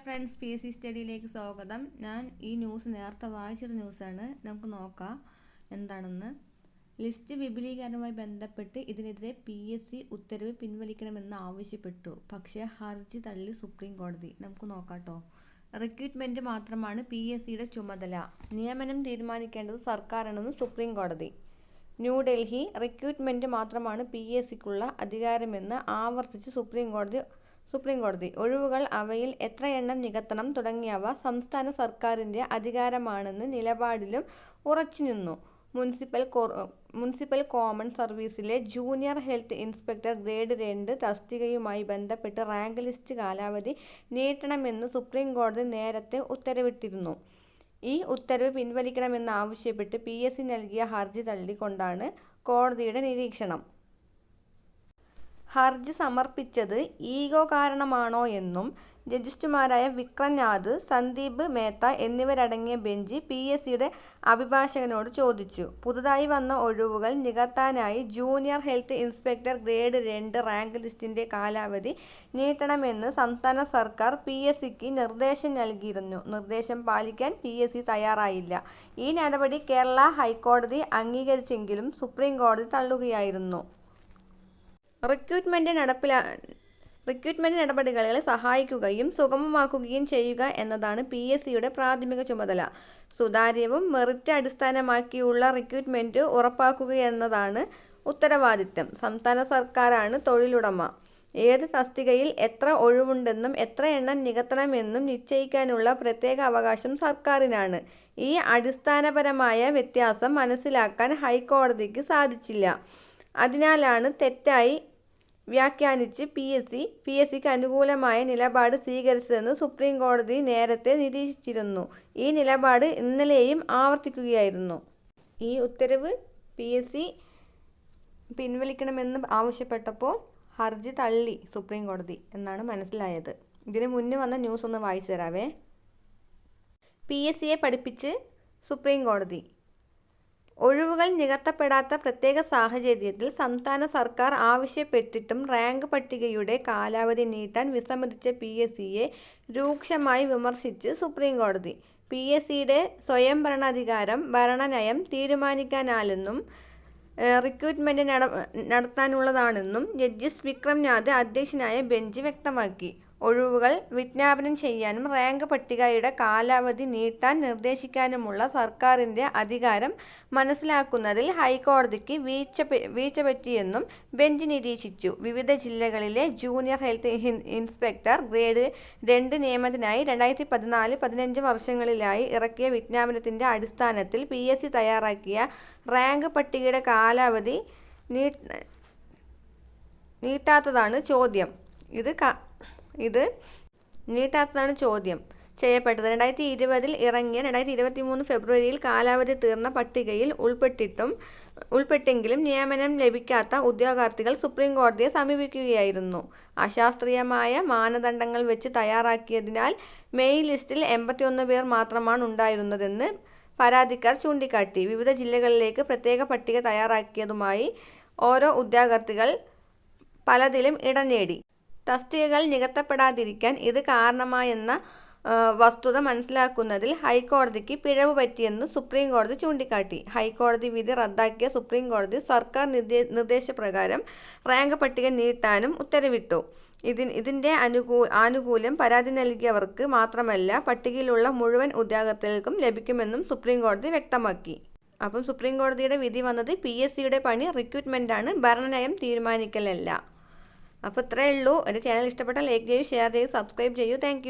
Friends P S C സ്റ്റഡിയിലേക്ക് സ്വാഗതം. ഞാൻ ഈ ന്യൂസ് നേരത്തെ വായിച്ചൊരു ന്യൂസാണ്. നമുക്ക് നോക്കാം എന്താണെന്ന്. ലിസ്റ്റ് വിപുലീകരണവുമായി ബന്ധപ്പെട്ട് ഇതിനെതിരെ പി എസ് സി ഉത്തരവ് പിൻവലിക്കണമെന്ന് ആവശ്യപ്പെട്ടു. പക്ഷേ ഹർജി തള്ളി സുപ്രീം കോടതി. നമുക്ക് നോക്കാം കേട്ടോ. റിക്രൂട്ട്മെന്റ് മാത്രമാണ് പി എസ് സിയുടെ ചുമതല. നിയമനം തീരുമാനിക്കേണ്ടത് സർക്കാരാണെന്ന് സുപ്രീം കോടതി. ന്യൂഡൽഹി റിക്രൂട്ട്മെന്റ് മാത്രമാണ് പി എസ് സിക്കുള്ള അധികാരമെന്ന് ആവർത്തിച്ച് സുപ്രീം കോടതി സുപ്രീം കോടതി ഒഴിവുകൾ അവയിൽ എത്രയെണ്ണം നികത്തണം തുടങ്ങിയവ സംസ്ഥാന സർക്കാരിന്റെ അധികാരമാണെന്ന് നിലപാടിലും ഉറച്ചുനിന്നു. മുനിസിപ്പൽ മുനിസിപ്പൽ കോമൺ സർവീസിലെ ജൂനിയർ ഹെൽത്ത് ഇൻസ്പെക്ടർ ഗ്രേഡ് രണ്ട് തസ്തികയുമായി ബന്ധപ്പെട്ട് റാങ്ക് ലിസ്റ്റ് കാലാവധി നീട്ടണമെന്ന് സുപ്രീം കോടതി നേരത്തെ ഉത്തരവിട്ടിരുന്നു. ഈ ഉത്തരവ് പിൻവലിക്കണമെന്നാവശ്യപ്പെട്ട് പി എസ് സി നൽകിയ ഹർജി തള്ളിക്കൊണ്ടാണ് കോടതിയുടെ നിരീക്ഷണം. ഹർജി സമർപ്പിച്ചത് ഈഗോ കാരണമാണോ എന്നും ജഡ്ജിമാരായ വിക്രംനാഥ് സന്ദീപ് മേത്ത എന്നിവരടങ്ങിയ ബെഞ്ച് പി എസ് സിയുടെ അഭിഭാഷകനോട് ചോദിച്ചു. പുതുതായി വന്ന ഒഴിവുകൾ നികത്താനായി ജൂനിയർ ഹെൽത്ത് ഇൻസ്പെക്ടർ ഗ്രേഡ് രണ്ട് റാങ്ക് ലിസ്റ്റിന്റെ കാലാവധി നീട്ടണമെന്ന് സംസ്ഥാന സർക്കാർ പി എസ് സിക്ക് നിർദ്ദേശം നൽകിയിരുന്നു. നിർദ്ദേശം പാലിക്കാൻ പി എസ് സി തയ്യാറായില്ല. ഈ നടപടി കേരള ഹൈക്കോടതി അംഗീകരിച്ചെങ്കിലും സുപ്രീം കോടതി തള്ളുകയായിരുന്നു. റിക്രൂട്ട്മെന്റ് നടപ്പിലാ റിക്രൂട്ട്മെന്റ് നടപടികളെ സഹായിക്കുകയും സുഗമമാക്കുകയും ചെയ്യുക എന്നതാണ് പി എസ് സിയുടെ പ്രാഥമിക ചുമതല. സുതാര്യവും മെറിറ്റ് അടിസ്ഥാനമാക്കിയുള്ള റിക്രൂട്ട്മെന്റ് ഉറപ്പാക്കുക എന്നതാണ് ഉത്തരവാദിത്തം സംസ്ഥാന സർക്കാരാണ് തൊഴിലുടമ. ഏത് തസ്തികയിൽ എത്ര ഒഴിവുണ്ടെന്നും എത്ര എണ്ണം നികത്തണമെന്നും നിശ്ചയിക്കാനുള്ള പ്രത്യേക അവകാശം സർക്കാരിനാണ്. ഈ അടിസ്ഥാനപരമായ വ്യത്യാസം മനസ്സിലാക്കാൻ ഹൈക്കോടതിക്ക് സാധിച്ചില്ല. അതിനാലാണ് തെറ്റായി വ്യാഖ്യാനിച്ച് P S C P S സിക്ക് അനുകൂലമായ നിലപാട് സ്വീകരിച്ചതെന്ന് സുപ്രീം കോടതി നേരത്തെ നിരീക്ഷിച്ചിരുന്നു. ഈ നിലപാട് ഇന്നലെയും ആവർത്തിക്കുകയായിരുന്നു. ഈ ഉത്തരവ് പി എസ് സി പിൻവലിക്കണമെന്ന് ആവശ്യപ്പെട്ടപ്പോൾ ഹർജി തള്ളി സുപ്രീം കോടതി എന്നാണ് മനസ്സിലായത്. ഇതിന് മുന്നേ വന്ന ന്യൂസ് ഒന്ന് വായിച്ചു തരാവേ. പി എസ് സിയെ പഠിപ്പിച്ച് സുപ്രീം കോടതി ഒഴിവുകൾ നികത്തപ്പെടാത്ത പ്രത്യേക സാഹചര്യത്തിൽ സംസ്ഥാന സർക്കാർ ആവശ്യപ്പെട്ടിട്ടും റാങ്ക് പട്ടികയുടെ കാലാവധി നീട്ടാൻ വിസമ്മതിച്ച പി എസ് സിയെ രൂക്ഷമായി വിമർശിച്ച് സുപ്രീംകോടതി. പി എസ് സിയുടെ സ്വയംഭരണാധികാരം ഭരണനയം തീരുമാനിക്കാനാലെന്നും റിക്രൂട്ട്മെന്റ് നടത്താനുള്ളതാണെന്നും ജസ്റ്റിസ് വിക്രംനാഥ് അധ്യക്ഷനായ ബെഞ്ച് വ്യക്തമാക്കി. ഒഴിവുകൾ വിജ്ഞാപനം ചെയ്യാനും റാങ്ക് പട്ടികയുടെ കാലാവധി നീട്ടാൻ നിർദ്ദേശിക്കാനുമുള്ള സർക്കാരിന്റെ അധികാരം മനസ്സിലാക്കുന്നതിൽ ഹൈക്കോടതിക്ക് വീഴ്ച വീഴ്ച പറ്റിയെന്നും ബെഞ്ച് നിരീക്ഷിച്ചു. വിവിധ ജില്ലകളിലെ ജൂനിയർ ഹെൽത്ത് ഇൻസ്പെക്ടർ ഗ്രേഡ് രണ്ട് നിയമനത്തിനായി രണ്ടായിരത്തി പതിനാല് പതിനഞ്ച് വർഷങ്ങളിലായി ഇറക്കിയ വിജ്ഞാപനത്തിന്റെ അടിസ്ഥാനത്തിൽ പി എസ് സി തയ്യാറാക്കിയ റാങ്ക് പട്ടികയുടെ കാലാവധി നീട്ടാത്തതാണ് ചോദ്യം. ഇത് ഇത് നീട്ടാത്തതാണ് ചോദ്യം. ചെയ്യപ്പെട്ടത്. രണ്ടായിരത്തി ഇരുപതിൽ ഇറങ്ങിയ രണ്ടായിരത്തി ഇരുപത്തി മൂന്ന് ഫെബ്രുവരിയിൽ കാലാവധി തീർന്ന പട്ടികയിൽ ഉൾപ്പെട്ടിട്ടും ഉൾപ്പെട്ടെങ്കിലും നിയമനം ലഭിക്കാത്ത ഉദ്യോഗാർത്ഥികൾ സുപ്രീം കോടതിയെ സമീപിക്കുകയായിരുന്നു. അശാസ്ത്രീയമായ മാനദണ്ഡങ്ങൾ വെച്ച് തയ്യാറാക്കിയതിനാൽ മെയ് ലിസ്റ്റിൽ എൺപത്തിയൊന്ന് പേർ മാത്രമാണ് ഉണ്ടായിരുന്നതെന്ന് പരാതിക്കാർ ചൂണ്ടിക്കാട്ടി. വിവിധ ജില്ലകളിലേക്ക് പ്രത്യേക പട്ടിക തയ്യാറാക്കിയതുമായി ഓരോ ഉദ്യോഗാർത്ഥികൾ പലതിലും ഇടം നേടി. തസ്തികകൾ നികത്തപ്പെടാതിരിക്കാൻ ഇത് കാരണമായെന്ന വസ്തുത മനസ്സിലാക്കുന്നതിൽ ഹൈക്കോടതിക്ക് പിഴവ് പറ്റിയെന്ന് സുപ്രീം കോടതി ചൂണ്ടിക്കാട്ടി. ഹൈക്കോടതി വിധി റദ്ദാക്കിയ സുപ്രീം കോടതി സർക്കാർ നിർദ്ദേശപ്രകാരം റാങ്ക് പട്ടിക നീട്ടാനും ഉത്തരവിട്ടു. ഇതി ഇതിന്റെ അനുകൂ ആനുകൂല്യം പരാതി നൽകിയവർക്ക് മാത്രമല്ല പട്ടികയിലുള്ള മുഴുവൻ ഉദ്യോഗാർത്ഥികൾക്കും ലഭിക്കുമെന്നും സുപ്രീം കോടതി വ്യക്തമാക്കി. അപ്പം സുപ്രീം കോടതിയുടെ വിധി വന്നത് പി എസ് സിയുടെ പണി റിക്രൂട്ട്മെന്റാണ് ഭരണനയം തീരുമാനിക്കലല്ല. അപ്പോൾ ഇത്രയേ ഉള്ളൂ. എന്റെ ചാനൽ ഇഷ്ടപ്പെട്ടാൽ ലൈക്ക് ചെയ്യൂ ഷെയർ ചെയ്യൂ സബ്സ്ക്രൈബ് ചെയ്യൂ. താങ്ക്